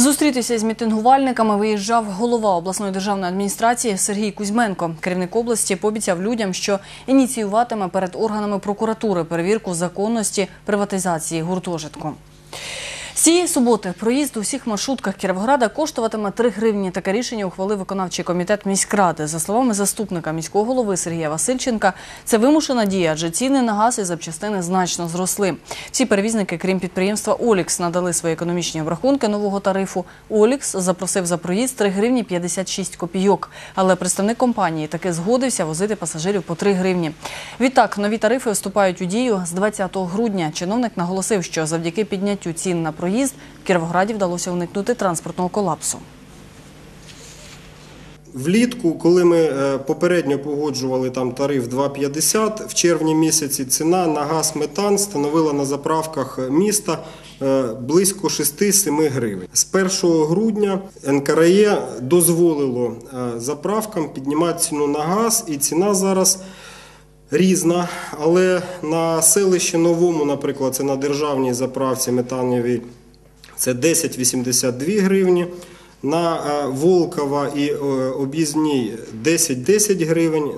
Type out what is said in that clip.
Зустрітися з мітингувальниками виїжджав голова обласної державної адміністрації Сергій Кузьменко. Керівник області пообіцяв людям, що ініціюватиме перед органами прокуратури перевірку законності приватизації гуртожитку. Цієї суботи проїзд у всіх маршрутках Кіровограда коштуватиме 3 гривні. Таке рішення ухвалив виконавчий комітет міськради. За словами заступника міського голови Сергія Васильченка, це вимушена дія, адже ціни на газ і запчастини значно зросли. Всі перевізники, крім підприємства Олікс, надали свої економічні обрахунки нового тарифу. Олікс запросив за проїзд 3 гривні 56 копійок. Але представник компанії таки згодився возити пасажирів по 3 гривні. Відтак, нові тарифи вступають у дію з 20 грудня. Чиновник наголосив, що завдяки підняттю цін на проїзд в Кіровограді вдалося уникнути транспортного колапсу. Влітку, коли ми е, попередньо погоджували там тариф 2,50, в червні місяці ціна на газ метан становила на заправках міста е, близько 6-7 гривень. З 1 грудня НКРЕ дозволило е, заправкам піднімати ціну на газ, і ціна зараз різна. Але на селищі новому, наприклад, це на державній заправці метановій, це 10,82 гривні. На е, Волкова і е, об'їзній 10-10 гривень,